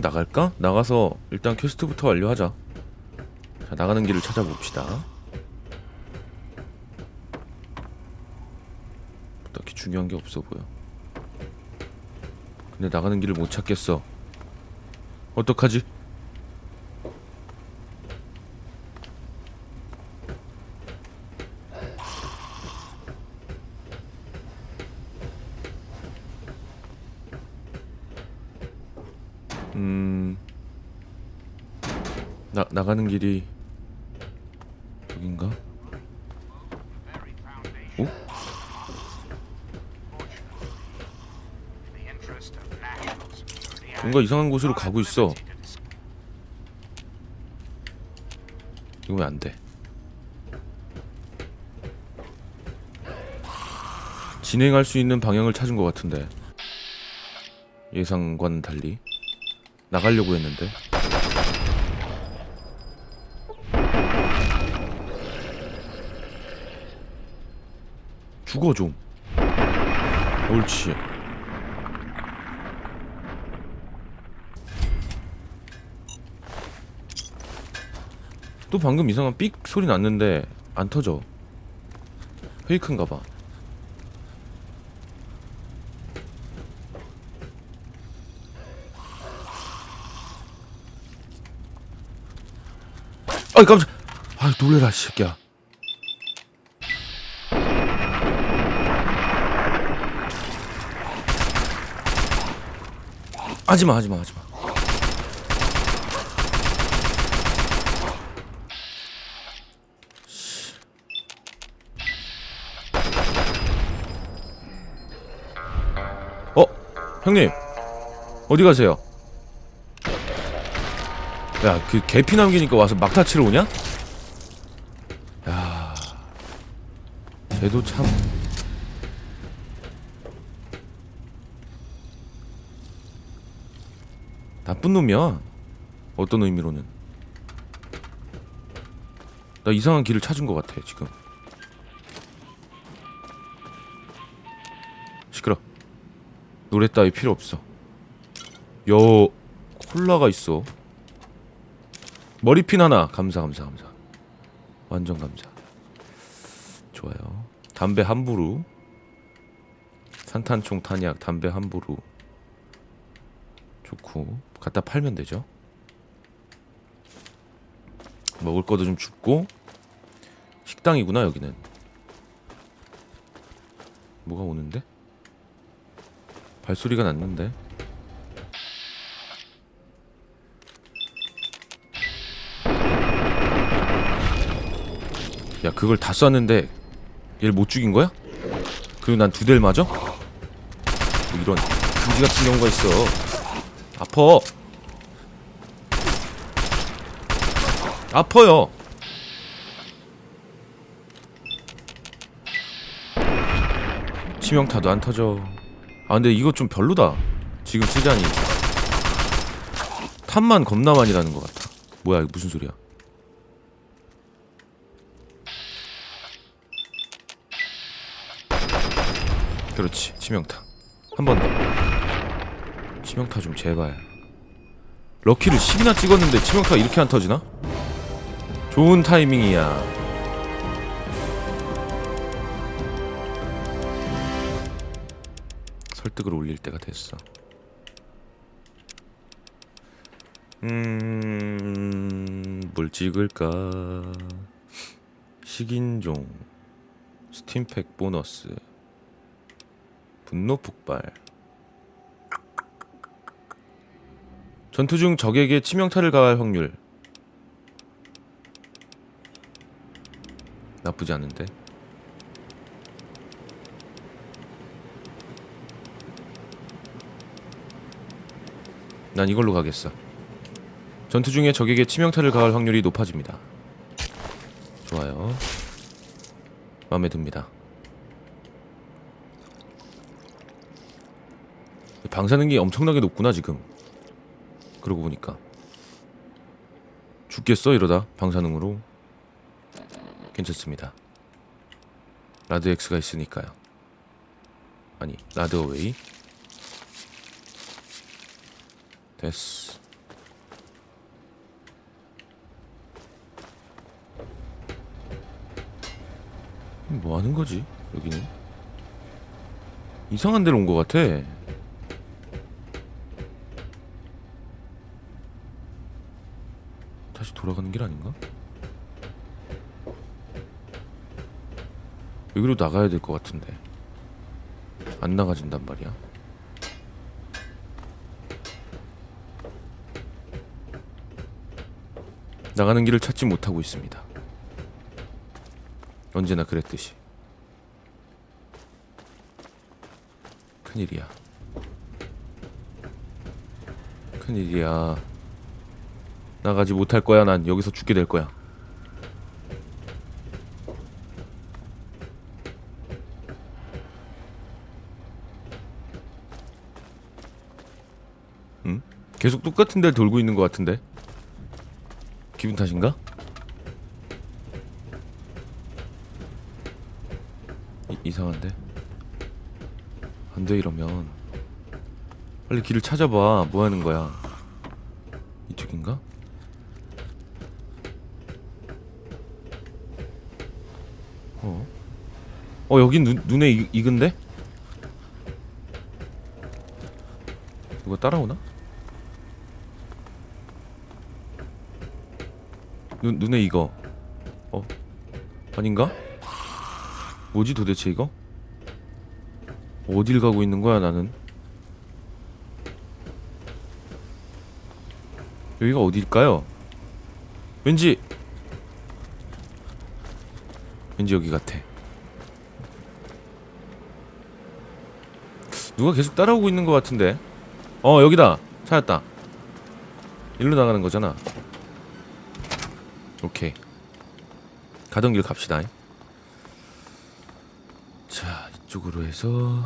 나갈까? 나가서 일단 퀘스트부터 완료하자. 자, 나가는 길을 찾아봅시다. 딱히 중요한 게 없어 보여. 근데 나가는 길을 못 찾겠어. 어떡하지? 음. 나 나가는 길이 여긴가? 오? 뭔가 이상한 곳으로 가고 있어. 이거 왜 안 돼? 진행할 수 있는 방향을 찾은 것 같은데 예상과는 달리 나가려고 했는데 죽어 좀. 옳지. 또 방금 이상한 삑 소리 났는데 안 터져. 페이크인가 봐. 아이 깜짝 아 놀래라 이 새끼야 하지마 하지마 하지마 어 형님 어디 가세요 야, 그 개피 남기니까 와서 막타 치러 오냐? 야, 쟤도 참. 나쁜 놈이야. 어떤 의미로는. 나 이상한 길을 찾은 것 같아 지금. 시끄러. 노래 따위 필요 없어. 여 콜라가 있어. 머리핀 하나 감사 감사 감사 완전 감사 좋아요 담배 함부로 산탄총 탄약 담배 함부로 좋고. 갖다 팔면 되죠. 먹을 거도 좀 줍고. 식당이구나 여기는. 뭐가 오는데? 발소리가 났는데. 야 그걸 다 쐈는데 얘를 못 죽인 거야? 그리고 난 두 대를 맞아? 뭐 이런 그지 같은 경우가 있어 아퍼. 아퍼요. 치명타도 안 터져 아 근데 이거 좀 별로다. 지금 쓰자니. 탑만 겁나 많이 나는 것 같아. 뭐야 이거 무슨 소리야? 그렇지 치명타. 한 번더 치명타 좀 제발 럭키를 10이나 찍었는데 치명타가 이렇게 안 터지나? 좋은 타이밍이야 설득을 올릴 때가 됐어 음... 뭘 찍을까 식인종 스팀팩 보너스 분노 폭발. 전투 중 적에게 치명타를 가할 확률. 나쁘지 않은데. 난 이걸로 가겠어. 전투 중에 적에게 치명타를 가할 확률이 높아집니다. 좋아요. 마음에 듭니다. 방사능이 엄청나게 높구나 지금 그러고 보니까. 죽겠어? 이러다 방사능으로? 괜찮습니다. 라드엑스가 있으니까요. 아니 라드어웨이? 됐어. 뭐 하는 거지 여기는? 이상한 데로 온 것 같아. 돌아가는 길 아닌가? 여기로 나가야 될 것 같은데 안 나가진단 말이야. 나가는 길을 찾지 못하고 있습니다. 언제나 그랬듯이. 큰일이야. 큰일이야. 나가지 못할 거야. 난 여기서 죽게 될 거야. 응? 계속 똑같은 데를 돌고 있는 것 같은데? 기분 탓인가? 이, 이상한데? 안 돼 이러면 빨리 길을 찾아봐 뭐 하는 거야 이쪽인가? 어? 어 여긴 눈, 눈에 익, 익은데? 누가 따라오나? 눈, 눈에 익어 어? 아닌가? 뭐지 도대체 이거? 어딜 가고 있는 거야 나는? 여기가 어딜까요? 왠지 왠지 여기 같아. 누가 계속 따라오고 있는 것 같은데? 어 여기다 찾았다. 일로 나가는 거잖아. 오케이. 가던 길 갑시다. 자 이쪽으로 해서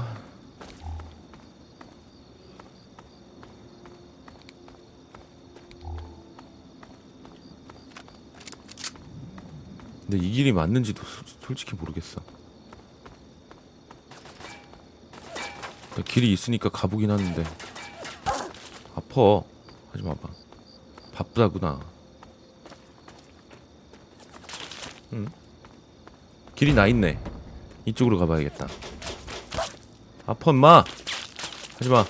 근데 이 길이 맞는지도 소- 솔직히 모르겠어. 길이 있으니까 가보긴 하는데 아파. 하지 마봐. 바쁘다구나. 응? 길이 나 있네. 이쪽으로 가봐야겠다. 아파 인마. 하지 마.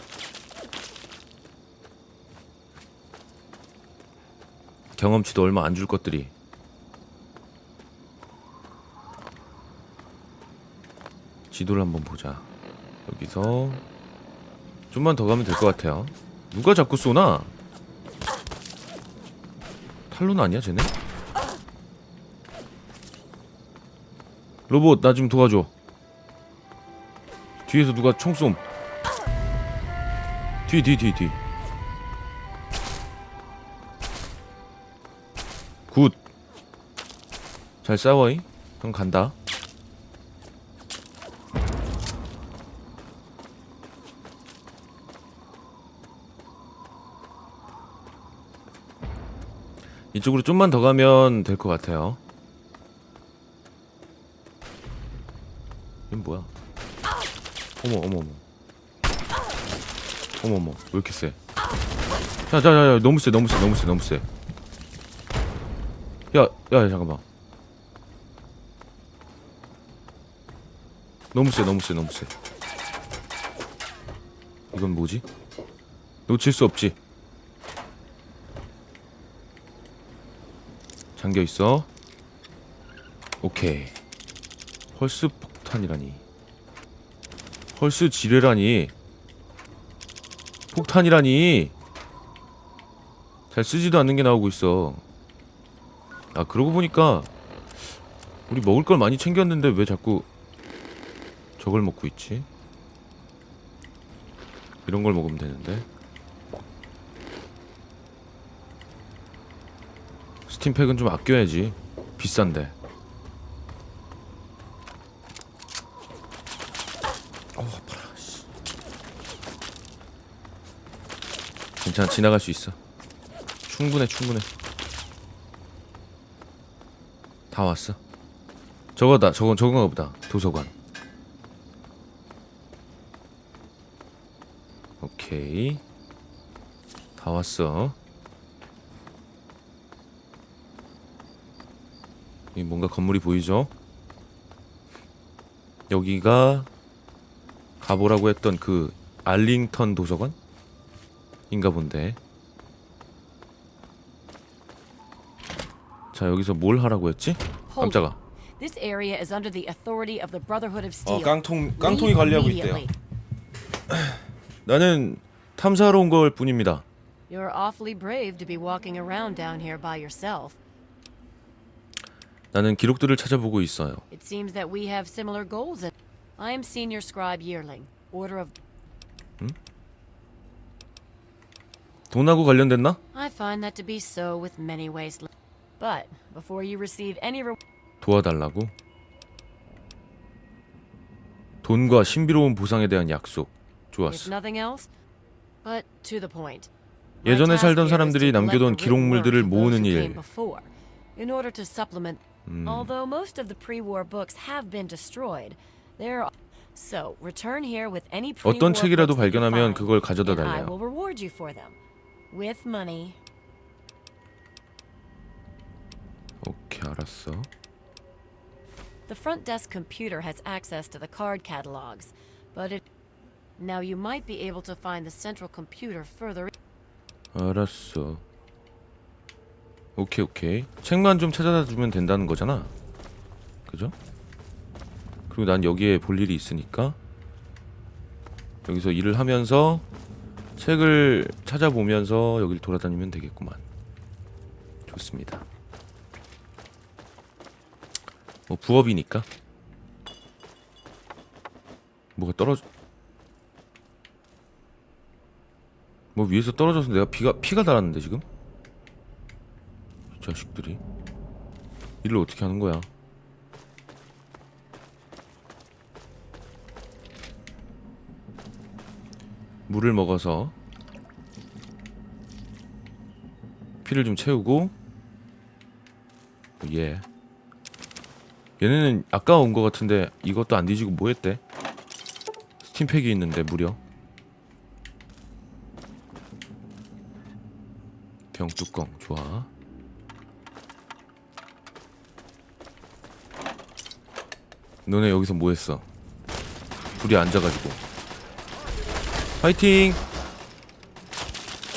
경험치도 얼마 안 줄 것들이 지도를 한번 보자. 여기서 좀만 더 가면 될 것 같아요. 누가 자꾸 쏘나? 탈론 아니야, 쟤네? 로봇 나 좀 도와줘. 뒤에서 누가 총 쏨. 뒤, 뒤, 뒤, 뒤. 굿. 잘 싸워이. 그럼 간다. 이쪽으로 좀만 더 가면 될 것 같아요. 이건 뭐야? 어머 어머 어머. 어머 어머 왜 이렇게 세? 자자자야 너무 세 너무 세 너무 세 너무 세. 야야 야, 잠깐만. 너무 세 너무 세 너무 세. 이건 뭐지? 놓칠 수 없지. 잠겨 있어. 오케이. 펄스 폭탄이라니. 펄스 지뢰라니. 폭탄이라니. 잘 쓰지도 않는 게 나오고 있어. 아 그러고 보니까 우리 먹을 걸 많이 챙겼는데 왜 자꾸 저걸 먹고 있지? 이런 걸 먹으면 되는데. 스팀팩은 좀 아껴야지. 비싼데. 어, 아파라. 씨. 괜찮아, 지나갈 수 있어. 충분해, 충분해. 다 왔어. 저거다, 저건 저건가 보다. 도서관. 오케이. 다 왔어. 뭔가 건물이 보이죠? 여기가 가보라고 했던 그 알링턴 도서관? 인가 본데. 자 여기서 뭘 하라고 했지? 깜짝아. it. This area is under the authority of the Brotherhood of Steel. 어 깡통 깡통이 관리하고 있대요. immediately. 나는 탐사하러 온 걸 뿐입니다. You're awfully brave to be walking around down here by yourself. 나는 기록들을 찾아보고 있어요. It seems that we have similar goals. I am Senior Scribe Yearling, Order of. 돈하고 관련됐나? I find that to be so with many ways. But before you receive any reward, 도와달라고? 돈과 신비로운 보상에 대한 약속. if 좋았어. nothing else, but to the point. My 예전에 task 살던 here is 사람들이 to collect 남겨둔 the written 기록물들을 work of those 모으는 who 일. came before, in order to supplement. Although most of the pre-war books have been destroyed, there are. So return here with any pre-war 어떤 책이라도 books that you 발견하면 find, 그걸 가져다 and I 달래요. will reward you for them, with money. 오케이, 알았어. The front desk computer has access to the card catalogs, but it. Now you might be able to find the central computer further. 알았어. 오케이, 오케이. 책만 좀 찾아다 주면 된다는 거잖아. 그죠? 그리고 난 여기에 볼 일이 있으니까 여기서 일을 하면서 책을 찾아보면서 여길 돌아다니면 되겠구만. 좋습니다. 뭐 부업이니까. 뭐가 떨어져 뭐 위에서 떨어져서 내가 피가 피가 달았는데 지금 이 자식들이 일을 어떻게 하는 거야? 물을 먹어서 피를 좀 채우고 예 얘네는 아까 온거 같은데 이것도 안 뒤지고 뭐 했대? 스팀팩이 있는데 무려 병뚜껑 좋아 너네 여기서 뭐 했어? 둘이 앉아가지고 파이팅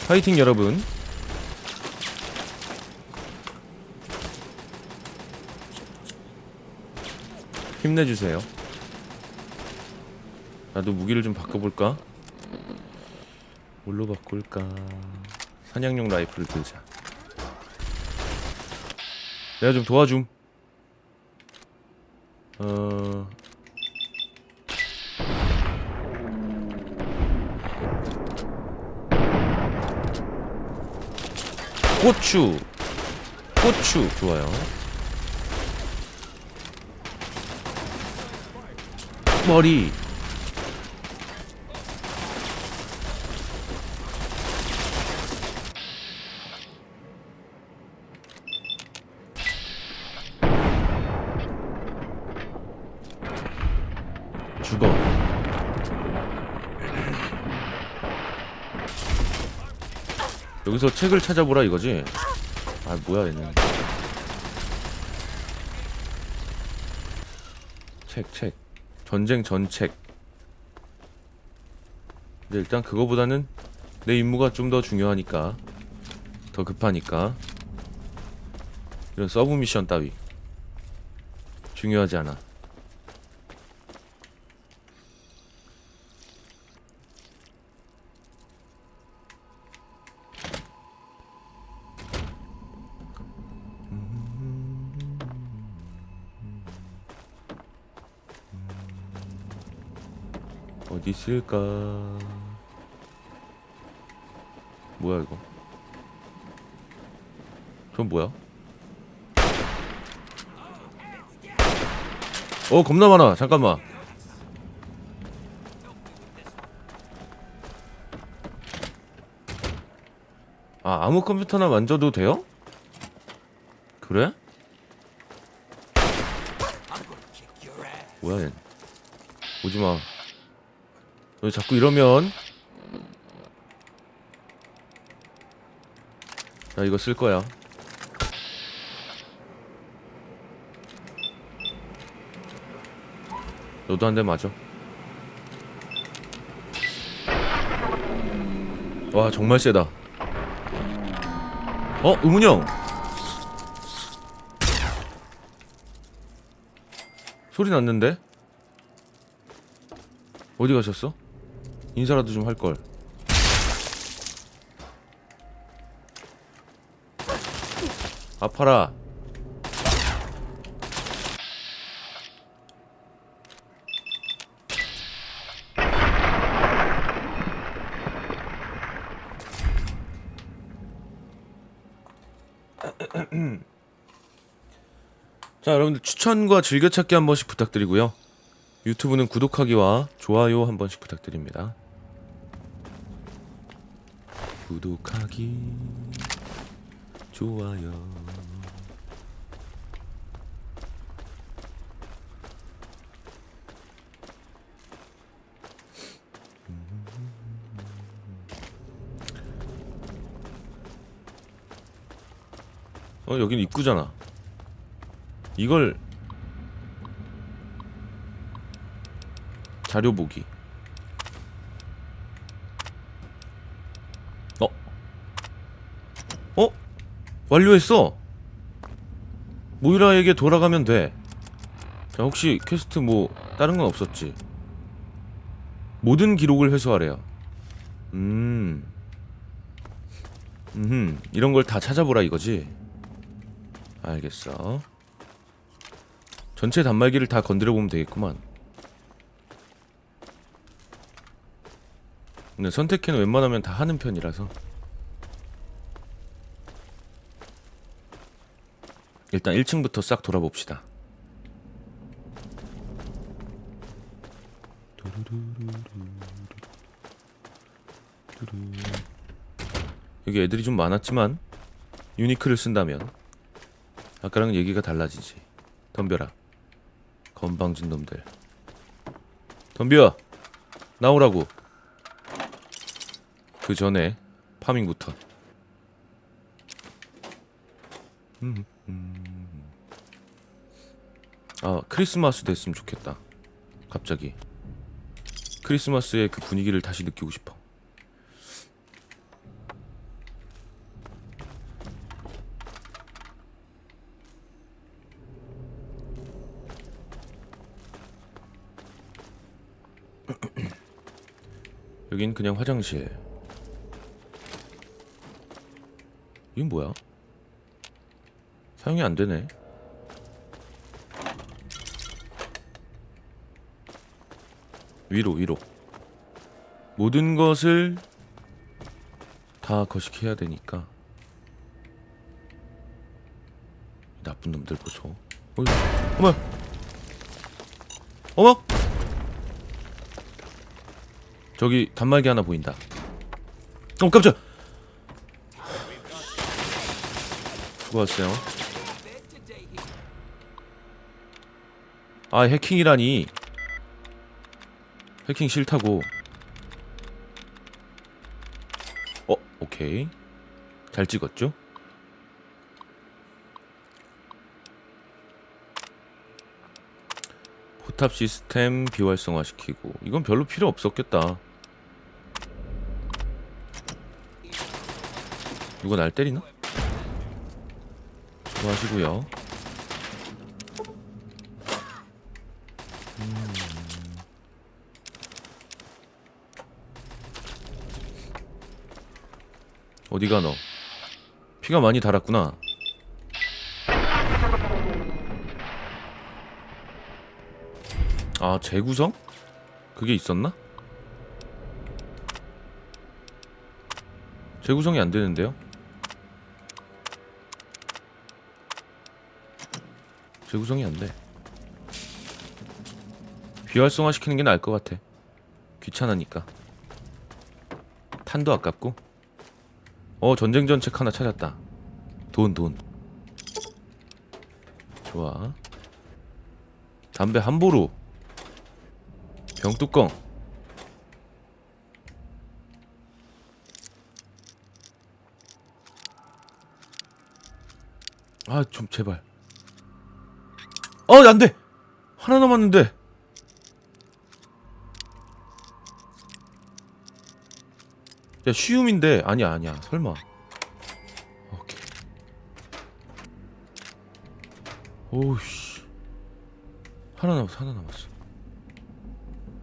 파이팅 여러분 힘내주세요 나도 무기를 좀 바꿔볼까? 뭘로 바꿀까? 사냥용 라이프를 들자. 내가 좀 도와줌. 어. 고추. 고추 좋아요. 머리. 죽어. 여기서 책을 찾아보라 이거지? 아 뭐야 얘는. 책 책. 전쟁 전책. 근데 일단 그거보다는 내 임무가 좀 더 중요하니까 더 급하니까 이런 서브 미션 따위 중요하지 않아. 어디 있을까? 뭐야 이거? 전 뭐야? 어 겁나 많아. 잠깐만. 아 아무 컴퓨터나 만져도 돼요? 그래? 뭐야 얘? 오지마. 너 자꾸 이러면 나 이거 쓸 거야. 너도 한 대 맞아. 와 정말 세다. 어 의문형. 소리 났는데? 어디 가셨어? 인사라도 좀 할 걸. 아파라. 자, 여러분들 추천과 즐겨찾기 한 번씩 부탁드리고요. 유튜브는 구독하기와 좋아요 한 번씩 부탁드립니다. 구독하기, 좋아요. 어, 여긴 입구잖아. 이걸 자료 보기. 어? 어? 완료했어. 모이라에게 돌아가면 돼. 자, 혹시 퀘스트 뭐 다른 건 없었지? 모든 기록을 회수하래요. 음. 음. 이런 걸 다 찾아보라 이거지. 알겠어. 전체 단말기를 다 건드려 보면 되겠구만. 근데 선택해는 웬만하면 다 하는 편이라서. 일단 1층부터 싹 돌아봅시다. 여기 애들이 좀 많았지만 유니크를 쓴다면 아까랑 얘기가 달라지지. 덤벼라. 건방진 놈들. 덤벼. 나오라고. 그 전에 파밍부터. 음, 음. 아 크리스마스 됐으면 좋겠다. 갑자기 크리스마스의 그 분위기를 다시 느끼고 싶어. 여긴 그냥 화장실. 이건 뭐야? 사용이 안 되네. 위로 위로. 모든 것을 다 거식해야 되니까. 나쁜 놈들 보소. 어이, 어머. 어머. 저기 단말기 하나 보인다. 어 깜짝. 수고하세요. 아 해킹이라니. 해킹 싫다고. 어 오케이. 잘 찍었죠? 포탑 시스템 비활성화 시키고 이건 별로 필요 없었겠다. 누가 날 때리나? 수고하시고요. 어디가 너? 피가 많이 달았구나. 아 재구성? 그게 있었나? 재구성이 안 되는데요? 재구성이 안 돼. 비활성화 시키는 게 나을 것 같아. 귀찮으니까. 탄도 아깝고. 어 전쟁 전책 하나 찾았다. 돈 돈. 좋아. 담배 한 보루. 병뚜껑. 아 좀 제발. 어, 안 돼. 하나 남았는데. 야 쉬움인데. 아니야 아니야. 설마. 오우씨. 하나 남았어 하나 남았어.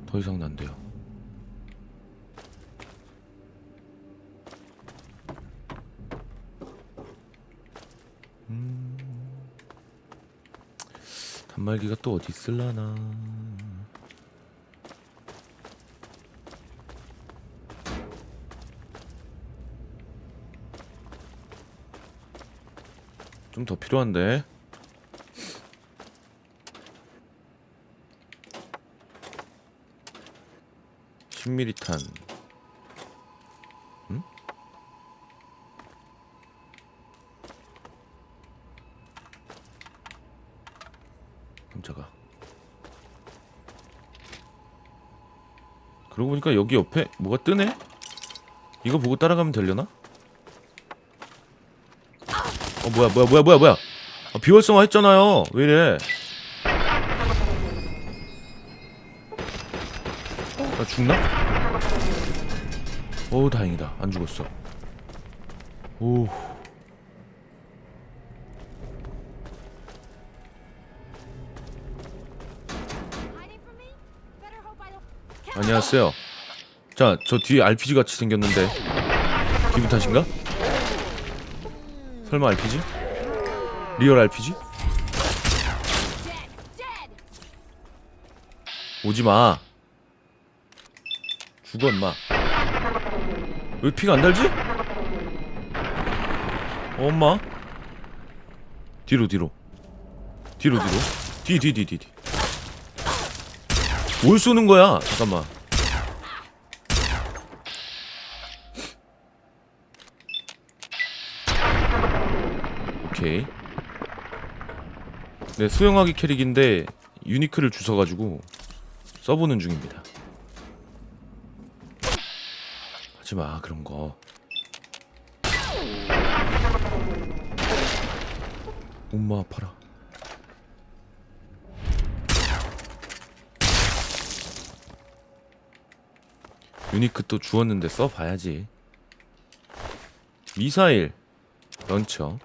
더 이상은 안 돼요. 음. 단말기가 또 어디 있을라나 좀 더 필요한데. (10 m m 탄) 응? 깜짝아 그러고 보니까 여기 옆에 뭐가 뜨네? 이거 보고 따라가면 되려나? 어 뭐야 뭐야 뭐야 뭐야 뭐야. 아, 비활성화 했잖아요. 왜 이래? 나 죽나? 오 다행이다. 안 죽었어. 오. 안녕하세요. 자 저 뒤에 RPG 같이 생겼는데. 기분 탓인가? 설마 RPG? 리얼 RPG? 오지마. 죽어 임마. 왜 피가 안 달지? 어, 엄마? 뒤로 뒤로. 뒤로 뒤로. 뒤 뒤 뒤 뒤뒤. 뭘 쏘는 거야? 잠깐만 오케이 네 수영하기 캐릭인데 유니크를 주워가지고 써보는 중입니다. 하지마 그런 거. 엄마 아파라. 유니크 또 주웠는데 써봐야지. 미사일 런처.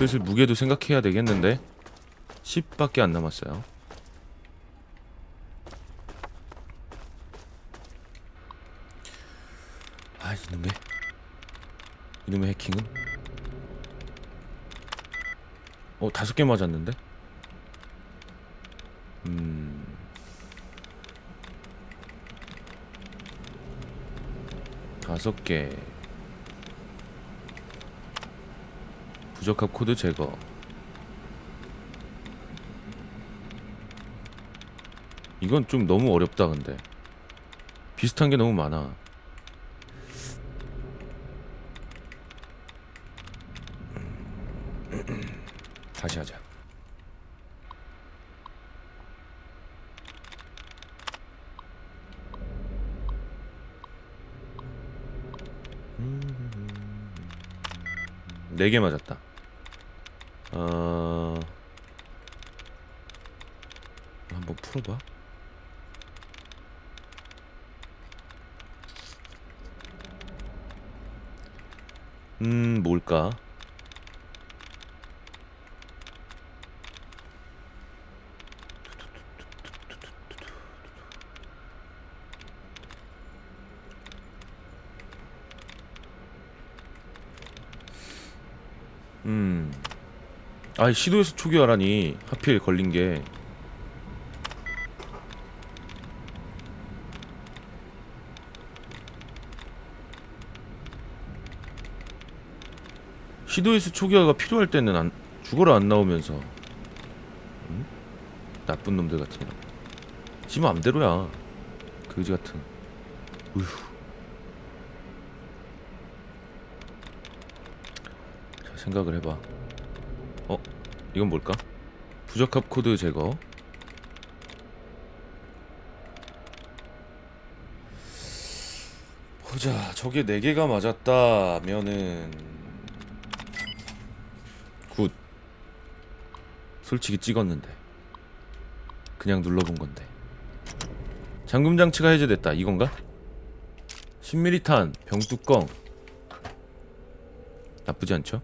슬슬 무게도 생각해야 되겠는데? 10밖에 안 남았어요. 아 이놈의. 이놈의 해킹은? 어 다섯 개 맞았는데? 음. 다섯 개 부적합 코드 제거 이건 좀 너무 어렵다 근데 비슷한 게 너무 많아 다시 하자. 네개 맞았다. 어... 한번 풀어봐. 음, 뭘까? 음. 아, 시도에서 초기화라니. 하필 걸린 게. 시도에서 초기화가 필요할 때는 안, 죽어라 안 나오면서. 음? 나쁜 놈들 같은 거. 지 맘대로야. 그지 같은. 우휴. 자, 생각을 해봐. 어? 이건 뭘까? 부적합 코드 제거. 보자, 저게 4개가 맞았다면은 굿. 솔직히 찍었는데. 그냥 눌러본 건데. 잠금 장치가 해제됐다. 이건가? 10ml 병뚜껑 나쁘지 않죠?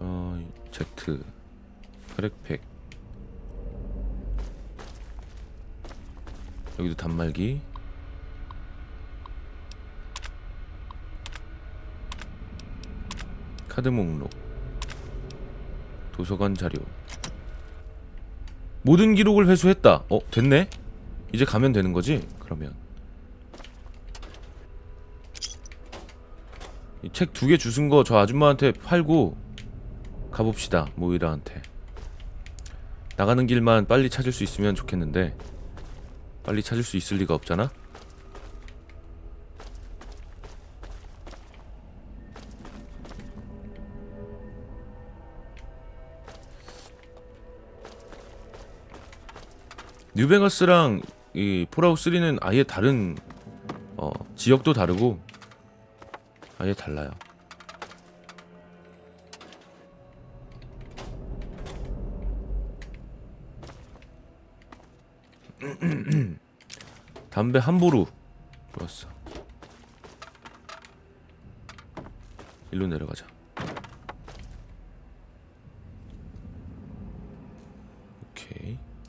어, Z 혈액팩 여기도 단말기 카드 목록 도서관 자료. 모든 기록을 회수했다. 어 됐네? 이제 가면 되는 거지? 그러면. 이 책 두 개 주순 거저 아줌마한테 팔고 가봅시다 모이라한테. 나가는 길만 빨리 찾을 수 있으면 좋겠는데 빨리 찾을 수 있을 리가 없잖아 뉴베가스랑 이 폴아웃 3는 아예 다른 어, 지역도 다르고 아예 달라요. 담배 함부로 좋았어. 일로 내려가자.